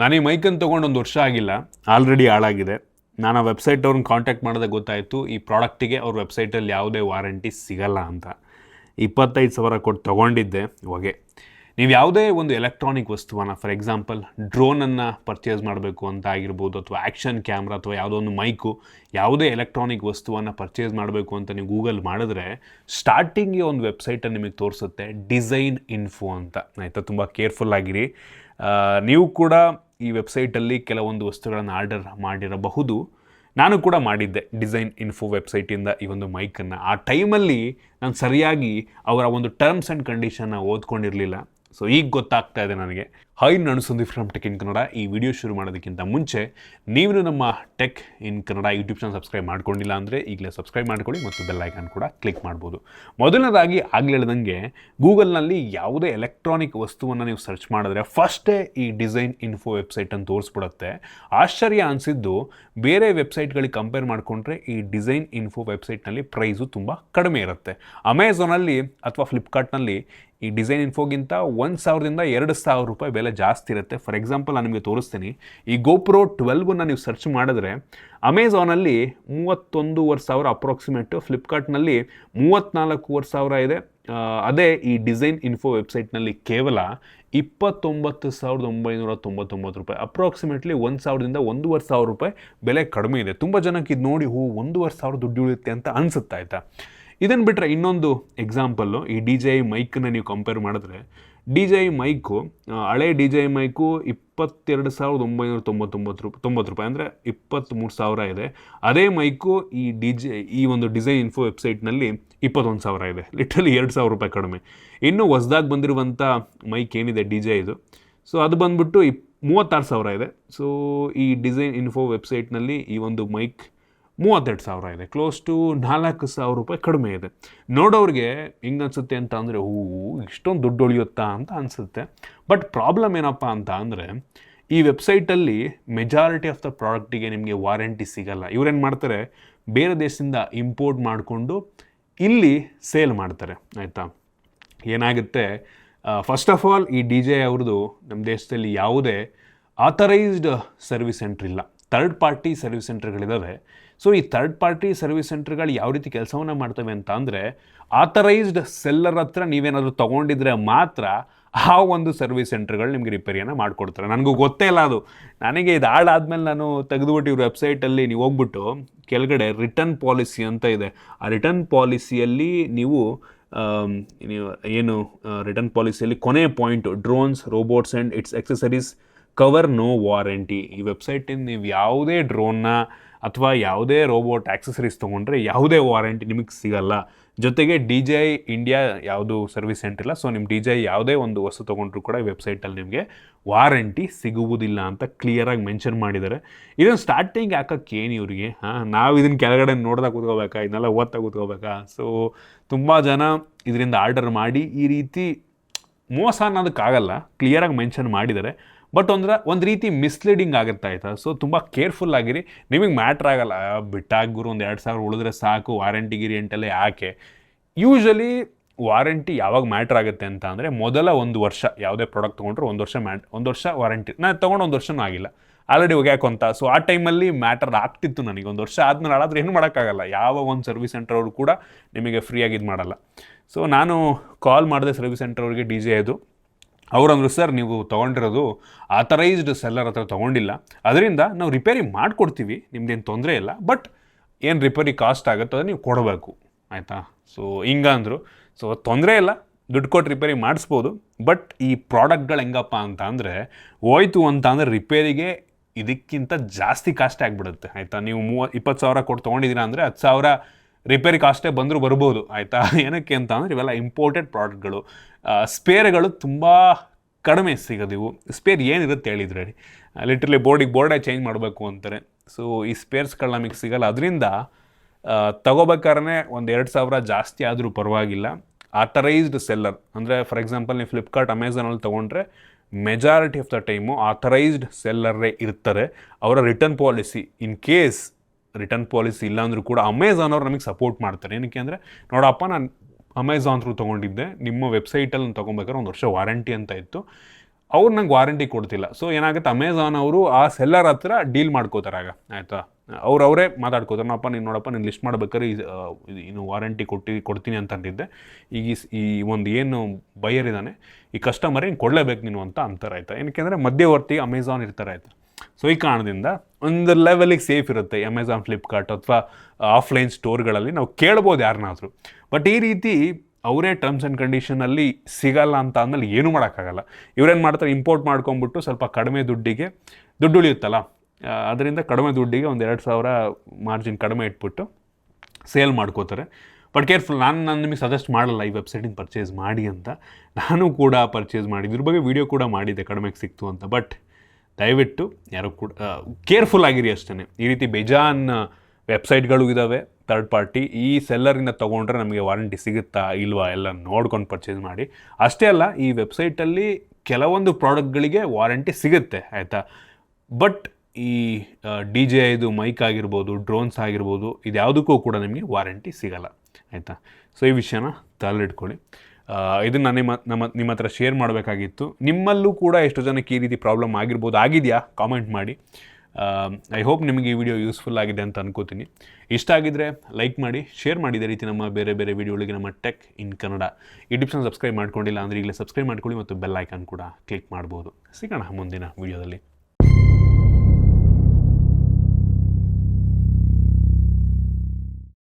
ನಾನು ಮೈಕನ್ನು ತೊಗೊಂಡು ಒಂದು ವರ್ಷ ಆಗಿಲ್ಲ ಆಲ್ರೆಡಿ ಹಾಳಾಗಿದೆ. ನಾನು ಆ ವೆಬ್ಸೈಟ್ ಅವ್ರನ್ನ ಕಾಂಟ್ಯಾಕ್ಟ್ ಮಾಡಿದೆ ಗೊತ್ತಾಯಿತು, ಈ ಪ್ರಾಡಕ್ಟಿಗೆ ಅವ್ರ ವೆಬ್ಸೈಟಲ್ಲಿ ಯಾವುದೇ ವಾರಂಟಿ ಸಿಗಲ್ಲ ಅಂತ. ಇಪ್ಪತ್ತೈದು ಸಾವಿರ ಕೊಟ್ಟು ತೊಗೊಂಡಿದ್ದೆ, ಹೊಗೆ. ನೀವು ಯಾವುದೇ ಒಂದು ಎಲೆಕ್ಟ್ರಾನಿಕ್ ವಸ್ತುವನ್ನು ಫಾರ್ ಎಕ್ಸಾಂಪಲ್ ಡ್ರೋನನ್ನು ಪರ್ಚೇಸ್ ಮಾಡಬೇಕು ಅಂತ ಆಗಿರ್ಬೋದು, ಅಥವಾ ಆ್ಯಕ್ಷನ್ ಕ್ಯಾಮ್ರಾ ಅಥವಾ ಯಾವುದೋ ಒಂದು ಮೈಕು ಯಾವುದೇ ಎಲೆಕ್ಟ್ರಾನಿಕ್ ವಸ್ತುವನ್ನು ಪರ್ಚೇಸ್ ಮಾಡಬೇಕು ಅಂತ ನೀವು ಗೂಗಲ್ ಮಾಡಿದ್ರೆ ಸ್ಟಾರ್ಟಿಂಗ್ಗೆ ಒಂದು ವೆಬ್ಸೈಟನ್ನು ನಿಮಗೆ ತೋರಿಸುತ್ತೆ ಡಿಸೈನ್ ಇನ್ಫೋ ಅಂತ. ಆಯಿತಾ? ತುಂಬ ಕೇರ್ಫುಲ್ ಆಗಿರಿ. ನೀವು ಕೂಡ ಈ ವೆಬ್ಸೈಟಲ್ಲಿ ಕೆಲವೊಂದು ವಸ್ತುಗಳನ್ನು ಆರ್ಡರ್ ಮಾಡಿರಬಹುದು. ನಾನು ಕೂಡ ಮಾಡಿದ್ದೆ ಡಿಸೈನ್ ಇನ್ಫೋ ವೆಬ್ಸೈಟಿಂದ ಈ ಒಂದು ಮೈಕನ್ನು. ಆ ಟೈಮಲ್ಲಿ ನಾನು ಸರಿಯಾಗಿ ಅವರ ಒಂದು ಟರ್ಮ್ಸ್ ಆ್ಯಂಡ್ ಕಂಡೀಷನ್ನ ಓದ್ಕೊಂಡಿರಲಿಲ್ಲ. ಸೊ, ಈಗ ಗೊತ್ತಾಗ್ತಾ ಇದೆ ನನಗೆ. ಹೈ ನಾನು Sandeep from tech in Kannada ಈ ವಿಡಿಯೋ ಶುರು ಮಾಡೋದಕ್ಕಿಂತ ಮುಂಚೆ, ನೀವು ನಮ್ಮ tech in Kannada YouTube channel subscribe ಮಾಡ್ಕೊಂಡಿಲ್ಲ ಅಂದರೆ ಈಗಲೇ ಸಬ್ಸ್ಕ್ರೈಬ್ ಮಾಡ್ಕೊಳ್ಳಿ ಮತ್ತು ಬೆಲ್ ಐಕಾನ್ ಕೂಡ ಕ್ಲಿಕ್ ಮಾಡ್ಬೋದು. ಮೊದಲನೇದಾಗಿ ಆಗಲೇ ಹೇಳ್ದಂಗೆ ಗೂಗಲ್ನಲ್ಲಿ ಯಾವುದೇ ಎಲೆಕ್ಟ್ರಾನಿಕ್ ವಸ್ತುವನ್ನು ನೀವು ಸರ್ಚ್ ಮಾಡಿದ್ರೆ ಫಸ್ಟೇ ಈ ಡಿಸೈನ್ ಇನ್ಫೋ ವೆಬ್ಸೈಟನ್ನು ತೋರಿಸ್ಬಿಡುತ್ತೆ. ಆಶ್ಚರ್ಯ ಅನಿಸಿದ್ದು, ಬೇರೆ ವೆಬ್ಸೈಟ್ಗಳಿಗೆ ಕಂಪೇರ್ ಮಾಡಿಕೊಂಡ್ರೆ ಈ ಡಿಸೈನ್ ಇನ್ಫೋ ವೆಬ್ಸೈಟ್ನಲ್ಲಿ ಪ್ರೈಸು ತುಂಬ ಕಡಿಮೆ ಇರುತ್ತೆ. ಅಮೆಝಾನಲ್ಲಿ ಅಥವಾ ಫ್ಲಿಪ್ಕಾರ್ಟ್ನಲ್ಲಿ ಈ ಡಿಸೈನ್ ಇನ್ಫೋಗಿಂತ ಒಂದು ಸಾವಿರದಿಂದ ಎರಡು ಸಾವಿರ ರೂಪಾಯಿ ಬೆಲೆ ಜಾಸ್ತಿ ಇರುತ್ತೆ. ಫಾರ್ ಎಕ್ಸಾಂಪಲ್ ನಾನು ನಿಮಗೆ ತೋರಿಸ್ತೀನಿ. ಈ ಗೋಪ್ರೋ ಟ್ವೆಲ್ವನ್ನ ನೀವು ಸರ್ಚ್ ಮಾಡಿದ್ರೆ ಅಮೆಝಾನಲ್ಲಿ ಮೂವತ್ತೊಂದೂವರೆ ಸಾವಿರ ಅಪ್ರಾಕ್ಸಿಮೇಟು ಫ್ಲಿಪ್ಕಾರ್ಟ್ನಲ್ಲಿ ಮೂವತ್ತ್ನಾಲ್ಕೂವರೆ ಸಾವಿರ ಇದೆ. ಅದೇ ಈ ಡಿಸೈನ್ ಇನ್ಫೋ ವೆಬ್ಸೈಟ್ನಲ್ಲಿ ಕೇವಲ ಇಪ್ಪತ್ತೊಂಬತ್ತು ಸಾವಿರದ ಒಂಬೈನೂರ ತೊಂಬತ್ತೊಂಬತ್ತು ರೂಪಾಯಿ. ಅಪ್ರಾಕ್ಸಿಮೇಟ್ಲಿ ಒಂದು ಸಾವಿರದಿಂದ ಒಂದೂವರೆ ಸಾವಿರ ರೂಪಾಯಿ ಬೆಲೆ ಕಡಿಮೆ ಇದೆ. ತುಂಬ ಜನಕ್ಕೆ ಇದು ನೋಡಿ ಹೂ ಒಂದೂವರೆ ಸಾವಿರ ದುಡ್ಡು ಉಳಿಯುತ್ತೆ ಅಂತ ಅನಿಸುತ್ತೆ, ಆಯಿತಾ? ಇದನ್ನು ಬಿಟ್ಟರೆ ಇನ್ನೊಂದು ಎಕ್ಸಾಂಪಲ್ಲು ಈ ಡಿ ಜೆ ಐ ನೀವು ಕಂಪೇರ್ ಮಾಡಿದ್ರೆ ಡಿ ಜೆ ಮೈಕು ಹಳೆ ಡಿ ಜೆ ಮೈಕು ಇಪ್ಪತ್ತೆರಡು ಸಾವಿರದ ಒಂಬೈನೂರ ತೊಂಬತ್ತೊಂಬತ್ತು ರೂಪಾಯಿ ತೊಂಬತ್ತು ರೂಪಾಯಿ, ಅಂದರೆ ಇಪ್ಪತ್ತ್ಮೂರು ಸಾವಿರ ಇದೆ. ಅದೇ ಮೈಕು ಈ ಡಿ ಜೆ, ಈ ಒಂದು ಡಿಸೈನ್ ಇನ್ಫೋ ವೆಬ್ಸೈಟ್ನಲ್ಲಿ ಇಪ್ಪತ್ತೊಂದು ಸಾವಿರ ಇದೆ. ಲಿಟ್ರಲಿ ಎರಡು ಸಾವಿರ ರೂಪಾಯಿ ಕಡಿಮೆ. ಇನ್ನು ಹೊಸ್ದಾಗಿ ಬಂದಿರುವಂಥ ಮೈಕ್ ಏನಿದೆ ಡಿ ಜೆ ಇದು. ಸೊ ಅದು ಬಂದ್ಬಿಟ್ಟು ಇಪ್, ಮೂವತ್ತಾರು ಸಾವಿರ ಇದೆ. ಸೊ ಈ ಡಿಸೈನ್ ಇನ್ಫೋ ವೆಬ್ಸೈಟ್ನಲ್ಲಿ ಈ ಒಂದು ಮೈಕ್ ಮೂವತ್ತೆರಡು ಸಾವಿರ ಇದೆ. ಕ್ಲೋಸ್ ಟು ನಾಲ್ಕು ಸಾವಿರ ರೂಪಾಯಿ ಕಡಿಮೆ ಇದೆ. ನೋಡೋರಿಗೆ ಹೆಂಗೆ ಅನಿಸುತ್ತೆ ಅಂತ ಅಂದರೆ ಹೂ ಇಷ್ಟೊಂದು ದುಡ್ಡು ಉಳಿಯುತ್ತಾ ಅಂತ ಅನಿಸುತ್ತೆ. ಬಟ್ ಪ್ರಾಬ್ಲಮ್ ಏನಪ್ಪ ಅಂತ ಅಂದರೆ, ಈ ವೆಬ್ಸೈಟಲ್ಲಿ ಮೆಜಾರಿಟಿ ಆಫ್ ದ ಪ್ರಾಡಕ್ಟಿಗೆ ನಿಮಗೆ ವಾರಂಟಿ ಸಿಗಲ್ಲ. ಇವ್ರೇನು ಮಾಡ್ತಾರೆ? ಬೇರೆ ದೇಶದಿಂದ ಇಂಪೋರ್ಟ್ ಮಾಡಿಕೊಂಡು ಇಲ್ಲಿ ಸೇಲ್ ಮಾಡ್ತಾರೆ. ಆಯಿತಾ? ಏನಾಗುತ್ತೆ? ಫಸ್ಟ್ ಆಫ್ ಆಲ್ ಈ ಡಿ ಜೆ ಅವ್ರದ್ದು ನಮ್ಮ ದೇಶದಲ್ಲಿ ಯಾವುದೇ ಆಥರೈಸ್ಡ್ ಸರ್ವಿಸ್ ಸೆಂಟ್ರ್ ಇಲ್ಲ. ಥರ್ಡ್ ಪಾರ್ಟಿ ಸರ್ವಿಸ್ ಸೆಂಟರ್ಗಳಿದ್ದಾವೆ ಸೊ ಈ ಥರ್ಡ್ ಪಾರ್ಟಿ ಸರ್ವಿಸ್ ಸೆಂಟರ್ಗಳು ಯಾವ ರೀತಿ ಕೆಲಸವನ್ನು ಮಾಡ್ತವೆ ಅಂತ ಅಂದರೆ ಆಥರೈಸ್ಡ್ ಸೆಲ್ಲರ್ ಹತ್ರ ನೀವೇನಾದರೂ ತೊಗೊಂಡಿದ್ರೆ ಮಾತ್ರ ಆ ಒಂದು ಸರ್ವಿಸ್ ಸೆಂಟರ್ಗಳು ನಿಮಗೆ ರಿಪೇರಿಯನ್ನು ಮಾಡಿಕೊಡ್ತಾರೆ. ನನಗೂ ಗೊತ್ತೇ ಇಲ್ಲ ಅದು. ನನಗೆ ಇದು ಹಾಳಾದ್ಮೇಲೆ ನಾನು ತೆಗೆದುಬಿಟ್ಟು ಇವ್ರ ವೆಬ್ಸೈಟಲ್ಲಿ ನೀವು ಹೋಗ್ಬಿಟ್ಟು ಕೆಳಗಡೆ ರಿಟರ್ನ್ ಪಾಲಿಸಿ ಅಂತ ಇದೆ. ಆ ರಿಟರ್ನ್ ಪಾಲಿಸಿಯಲ್ಲಿ ನೀವು ನೀವು ಏನು ರಿಟರ್ನ್ ಪಾಲಿಸಿಯಲ್ಲಿ ಕೊನೆ point drones robots and its accessories cover no warranty ಈ ವೆಬ್ಸೈಟಿಂದ ನೀವು ಯಾವುದೇ ಡ್ರೋನ್ನ ಅಥವಾ ಯಾವುದೇ ರೋಬೋಟ್ ಆಕ್ಸೆಸರೀಸ್ ತೊಗೊಂಡ್ರೆ ಯಾವುದೇ ವಾರಂಟಿ ನಿಮಗೆ ಸಿಗಲ್ಲ. ಜೊತೆಗೆ ಡಿ ಜೆ ಐ ಇಂಡಿಯಾ ಯಾವುದು ಸರ್ವಿಸ್ ಸೆಂಟರ್ ಇಲ್ಲ ಸೊ ನಿಮ್ಮ ಡಿ ಜೆ ಐ ಯಾವುದೇ ಒಂದು ವಸ್ತು ತೊಗೊಂಡ್ರು ಕೂಡ ವೆಬ್ಸೈಟಲ್ಲಿ ನಿಮಗೆ ವಾರಂಟಿ ಸಿಗುವುದಿಲ್ಲ ಅಂತ ಕ್ಲಿಯರಾಗಿ ಮೆನ್ಷನ್ ಮಾಡಿದ್ದಾರೆ. ಇದನ್ನು ಸ್ಟಾರ್ಟಿಂಗ್ ಹಾಕಕ್ಕೆ ಏನು ಇವರಿಗೆ? ಹಾಂ, ನಾವು ಇದನ್ನು ಕೆಳಗಡೆ ನೋಡ್ದಾಗ ಕೂತ್ಕೋಬೇಕಾ? ಇದನ್ನೆಲ್ಲ ಓದ್ತಾ ಕೂತ್ಕೋಬೇಕಾ? ಸೊ ತುಂಬ ಜನ ಇದರಿಂದ ಆರ್ಡರ್ ಮಾಡಿ ಈ ರೀತಿ ಮೋಸ ಅನ್ನೋದಕ್ಕಾಗಲ್ಲ. ಕ್ಲಿಯರಾಗಿ ಮೆನ್ಷನ್ ಮಾಡಿದ್ದಾರೆ. ಬಟ್ ಅಂದ್ರೆ ಒಂದು ರೀತಿ ಮಿಸ್ಲೀಡಿಂಗ್ ಆಗುತ್ತೆ ಆಯಿತಾ ಸೊ ತುಂಬ ಕೇರ್ಫುಲ್ ಆಗಿರಿ. ನಿಮಗೆ ಮ್ಯಾಟ್ರ್ ಆಗಲ್ಲ. ಬಿಟ್ಟಾಗಿ ಗುರು ಒಂದು ಎರಡು ಸಾವಿರ ಉಳಿದ್ರೆ ಸಾಕು ವಾರಂಟಿ ಗಿರಿಯಂಟೆಲ್ಲ ಯಾಕೆ? ಯೂಶಲಿ ವಾರಂಟಿ ಯಾವಾಗ ಮ್ಯಾಟ್ರ್ ಆಗುತ್ತೆ ಅಂತ ಅಂದರೆ, ಮೊದಲ ಒಂದು ವರ್ಷ ಯಾವುದೇ ಪ್ರಾಡಕ್ಟ್ ತೊಗೊಂಡ್ರೆ ಒಂದು ವರ್ಷ ಮ್ಯಾಟ್ ಒಂದು ವರ್ಷ ವಾರಂಟಿ ನಾನು ತೊಗೊಂಡು ಒಂದು ವರ್ಷನೂ ಆಗಿಲ್ಲ. ಆಲ್ರೆಡಿ ಅಂತ ಸೊ ಆ ಟೈಮಲ್ಲಿ ಮ್ಯಾಟರ್ ಆಗ್ತಿತ್ತು ನನಗೆ. ಒಂದು ವರ್ಷ ಆದ್ಮೇಲೆ ಆಡಾದ್ರೂ ಏನು ಮಾಡೋಕ್ಕಾಗಲ್ಲ. ಯಾವ ಒಂದು ಸರ್ವಿಸ್ ಸೆಂಟರ್ ಅವರು ಕೂಡ ನಿಮಗೆ ಫ್ರೀಯಾಗಿ ಇದು ಮಾಡಲ್ಲ. ಸೊ ನಾನು ಕಾಲ್ ಮಾಡಿದೆ ಸರ್ವಿಸ್ ಸೆಂಟರ್ ಅವರಿಗೆ ಡಿ ಜೆ ಅದು. ಅವರಂದ್ರು, ಸರ್, ನೀವು ತೊಗೊಂಡಿರೋದು ಆಥರೈಸ್ಡ್ ಸೆಲ್ಲರ್ ಹತ್ರ ತೊಗೊಂಡಿಲ್ಲ. ಅದರಿಂದ ನಾವು ರಿಪೇರಿ ಮಾಡಿಕೊಡ್ತೀವಿ, ನಿಮ್ದೇನು ತೊಂದರೆ ಇಲ್ಲ ಬಟ್ ಏನು ರಿಪೇರಿ ಕಾಸ್ಟ್ ಆಗುತ್ತೋ ಅದು ನೀವು ಕೊಡಬೇಕು. ಆಯಿತಾ? ಸೊ ಹಿಂಗಂದರು. ಸೊ ತೊಂದರೆ ಇಲ್ಲ, ದುಡ್ಡು ಕೊಟ್ಟು ರಿಪೇರಿ ಮಾಡಿಸ್ಬೋದು ಬಟ್ ಈ ಪ್ರಾಡಕ್ಟ್ಗಳು ಹೆಂಗಪ್ಪ ಅಂತ ಅಂದರೆ, ಹೋಯ್ತು ಅಂತ ಅಂದರೆ ರಿಪೇರಿಗೆ ಇದಕ್ಕಿಂತ ಜಾಸ್ತಿ ಕಾಸ್ಟ್ ಆಗಿಬಿಡುತ್ತೆ. ಆಯಿತಾ? ನೀವು ಮೂವ, ಇಪ್ಪತ್ತು ಸಾವಿರ ಕೊಟ್ಟು ತೊಗೊಂಡಿದ್ದೀರಾ ಅಂದರೆ ಹತ್ತು ಸಾವಿರ ರಿಪೇರಿ ಕಾಸ್ಟೇ ಬಂದರೂ ಬರ್ಬೋದು, ಆಯಿತಾ? ಏನಕ್ಕೆ ಅಂತ ಅಂದರೆ ಇವೆಲ್ಲ ಇಂಪೋರ್ಟೆಡ್ ಪ್ರಾಡಕ್ಟ್ಗಳು ಸ್ಪೇರ್ಗಳು ತುಂಬ ಕಡಿಮೆ ಸಿಗೋದು ಇವು. ಸ್ಪೇರ್ ಏನಿರುತ್ತೆ ಹೇಳಿದ್ರೆ ಲಿಟ್ರಲಿ ಬೋರ್ಡಿಗೆ ಬೋರ್ಡೇ ಚೇಂಜ್ ಮಾಡಬೇಕು ಅಂತಾರೆ. ಸೊ ಈ ಸ್ಪೇರ್ಸ್ಗಳು ನಮಗೆ ಸಿಗಲ್ಲ. ಅದರಿಂದ ತಗೋಬೇಕಾದ್ರೆ ಒಂದು ಎರಡು ಸಾವಿರ ಜಾಸ್ತಿ ಆದರೂ ಪರವಾಗಿಲ್ಲ. ಆಥರೈಸ್ಡ್ ಸೆಲ್ಲರ್ ಅಂದರೆ ಫಾರ್ ಎಕ್ಸಾಂಪಲ್ ನೀವು ಫ್ಲಿಪ್ಕಾರ್ಟ್ ಅಮೆಝಾನಲ್ಲಿ ತೊಗೊಂಡ್ರೆ majority of the time authorised ಸೆಲ್ಲರೇ ಇರ್ತಾರೆ. ಅವರ return policy in case return policy ಇಲ್ಲ ಅಂದರೂ ಕೂಡ ಅಮೆಝಾನ್ ಅವ್ರು ನಮಗೆ ಸಪೋರ್ಟ್ ಮಾಡ್ತಾರೆ. ಏನಕ್ಕೆ ಅಂದರೆ, ನೋಡಪ್ಪ, ನಾನು ಅಮೆಝಾನ್ ಥ್ರೂ ತೊಗೊಂಡಿದ್ದೆ. ನಿಮ್ಮ ವೆಬ್ಸೈಟಲ್ಲಿ ನಾನು ತೊಗೊಬೇಕಾದ್ರೆ ಒಂದು ವರ್ಷ ವಾರಂಟಿ ಅಂತ ಇತ್ತು. ಅವ್ರು ನಂಗೆ ವಾರಂಟಿ ಕೊಡ್ತಿಲ್ಲ. ಸೊ ಏನಾಗುತ್ತೆ ಅಮೆಝಾನ್ ಅವರು ಆ ಸೆಲ್ಲರ್ ಹತ್ರ ಡೀಲ್ ಮಾಡ್ಕೋತಾರೆ ಆಗ. ಆಯಿತಾ? ಅವ್ರು ಅವರೇ ಮಾತಾಡ್ಕೋತಾರೆ. ನೋಡಪ್ಪ, ನೀನು ನೋಡಪ್ಪ, ನೀನು ಲಿಸ್ಟ್ ಮಾಡ್ಬೇಕಾದ್ರೆ ಇನ್ನು ವಾರಂಟಿ ಕೊಟ್ಟು, ಕೊಡ್ತೀನಿ ಅಂತ ಅಂದಿದ್ದೆ. ಈಗ ಈ ಒಂದು ಏನು ಬೈಯರ್ ಇದ್ದಾನೆ ಈ ಕಸ್ಟಮರ್ ಹಿಂಗೆ ಕೊಡಲೇಬೇಕು ನೀನು ಅಂತ ಅಂತಾರೆ, ಆಯಿತಾ? ಏನಕ್ಕೆ ಅಂದರೆ ಮಧ್ಯವರ್ತಿ ಅಮೆಝಾನ್ ಇರ್ತಾರೆ, ಆಯ್ತಾ? ಸೊ ಈ ಕಾರಣದಿಂದ ಒಂದು ಲೆವೆಲಿಗೆ ಸೇಫ್ ಇರುತ್ತೆ ಅಮೆಝಾನ್ ಫ್ಲಿಪ್ಕಾರ್ಟ್ ಅಥವಾ ಆಫ್ಲೈನ್ ಸ್ಟೋರ್ಗಳಲ್ಲಿ ನಾವು ಕೇಳ್ಬೋದು ಯಾರನ್ನಾದರೂ. ಬಟ್ ಈ ರೀತಿ ಅವರೇ ಟರ್ಮ್ಸ್ ಆ್ಯಂಡ್ ಕಂಡೀಷನಲ್ಲಿ ಸಿಗಲ್ಲ ಅಂತ ಅಂದಮೇಲೆ ಏನೂ ಮಾಡೋಕ್ಕಾಗಲ್ಲ. ಇವ್ರೇನು ಮಾಡ್ತಾರೆ ಇಂಪೋರ್ಟ್ ಮಾಡ್ಕೊಂಬಿಟ್ಟು ಸ್ವಲ್ಪ ಕಡಿಮೆ ದುಡ್ಡಿಗೆ ದುಡ್ಡು ಉಳಿಯುತ್ತಲ್ಲ? ಅದರಿಂದ ಕಡಿಮೆ ದುಡ್ಡಿಗೆ ಒಂದು ಎರಡು ಸಾವಿರ ಮಾರ್ಜಿನ್ ಕಡಿಮೆ ಇಟ್ಬಿಟ್ಟು ಸೇಲ್ ಮಾಡ್ಕೋತಾರೆ. ಬಟ್ ಕೇರ್ಫುಲ್ ನಾನು ನಾನು ನಿಮಗೆ ಸಜೆಸ್ಟ್ ಮಾಡಲ್ಲ ಈ ವೆಬ್ಸೈಟಿಂದ ಪರ್ಚೇಸ್ ಮಾಡಿ ಅಂತ. ನಾನು ಕೂಡ ಪರ್ಚೇಸ್ ಮಾಡಿದ್ದು ಇದ್ರ ಬಗ್ಗೆ ವಿಡಿಯೋ ಕೂಡ ಮಾಡಿದ್ದೆ, ಕಡಿಮೆಗೆ ಸಿಕ್ತು ಅಂತ. ಬಟ್ ದಯವಿಟ್ಟು ಯಾರು ಕೂಡ ಕೇರ್ಫುಲ್ ಆಗಿರಿ ಅಷ್ಟೇ ಈ ರೀತಿ ಬೇಜಾನ್ ವೆಬ್ಸೈಟ್ಗಳು ಇದ್ದಾವೆ ಥರ್ಡ್ ಪಾರ್ಟಿ ಈ ಸೆಲ್ಲರಿಂದ ತೊಗೊಂಡ್ರೆ ನಮಗೆ ವಾರಂಟಿ ಸಿಗುತ್ತಾ ಇಲ್ವಾ ಎಲ್ಲ ನೋಡ್ಕೊಂಡು ಪರ್ಚೇಸ್ ಮಾಡಿ. ಅಷ್ಟೇ ಅಲ್ಲ, ಈ ವೆಬ್ಸೈಟಲ್ಲಿ ಕೆಲವೊಂದು ಪ್ರಾಡಕ್ಟ್ಗಳಿಗೆ ವಾರಂಟಿ ಸಿಗುತ್ತೆ, ಆಯಿತಾ? ಬಟ್ ಈ ಡಿ ಜೆ ಇದು ಮೈಕ್ ಆಗಿರ್ಬೋದು, ಡ್ರೋನ್ಸ್ ಆಗಿರ್ಬೋದು, ಇದ್ಯಾವುದಕ್ಕೂ ಕೂಡ ನಿಮಗೆ ವಾರಂಟಿ ಸಿಗಲ್ಲ, ಆಯಿತಾ? ಸೊ ಈ ವಿಷಯನ ತಲೆಯಿಟ್ಕೊಳ್ಳಿ ಇದನ್ನು ನಾನು ನಿಮ್ಮ, ನಮ್ಮ, ನಿಮ್ಮ ಹತ್ರ ಶೇರ್ ಮಾಡಬೇಕಾಗಿತ್ತು. ನಿಮ್ಮಲ್ಲೂ ಕೂಡ ಎಷ್ಟು ಜನಕ್ಕೆ ಈ ರೀತಿ ಪ್ರಾಬ್ಲಮ್ ಆಗಿರ್ಬೋದು. ಆಗಿದೆಯಾ? ಕಾಮೆಂಟ್ ಮಾಡಿ. ಐ ಹೋಪ್ ನಿಮಗೆ ಈ ವಿಡಿಯೋ ಯೂಸ್ಫುಲ್ ಆಗಿದೆ ಅಂತ ಅನ್ಕೋತೀನಿ. ಇಷ್ಟ ಆಗಿದ್ರೆ ಲೈಕ್ ಮಾಡಿ ಶೇರ್ ಮಾಡಿ. ಇದೇ ರೀತಿ ನಮ್ಮ ಬೇರೆ ಬೇರೆ ವಿಡಿಯೋಗಳಿಗೆ ನಮ್ಮ ಟೆಕ್ ಇನ್ ಕನ್ನಡ ಯೂಟ್ಯೂಬ್ಸನ್ನು ಸಬ್ಸ್ಕ್ರೈಬ್ ಮಾಡ್ಕೊಂಡಿಲ್ಲ ಅಂದರೆ ಈಗಲೇ ಸಬ್ಸ್ಕ್ರೈಬ್ ಮಾಡ್ಕೊಳ್ಳಿ ಮತ್ತು ಬೆಲ್ ಐಕಾನ್ ಕೂಡ ಕ್ಲಿಕ್ ಮಾಡ್ಬೋದು. ಸಿಗೋಣ ಮುಂದಿನ ವಿಡಿಯೋದಲ್ಲಿ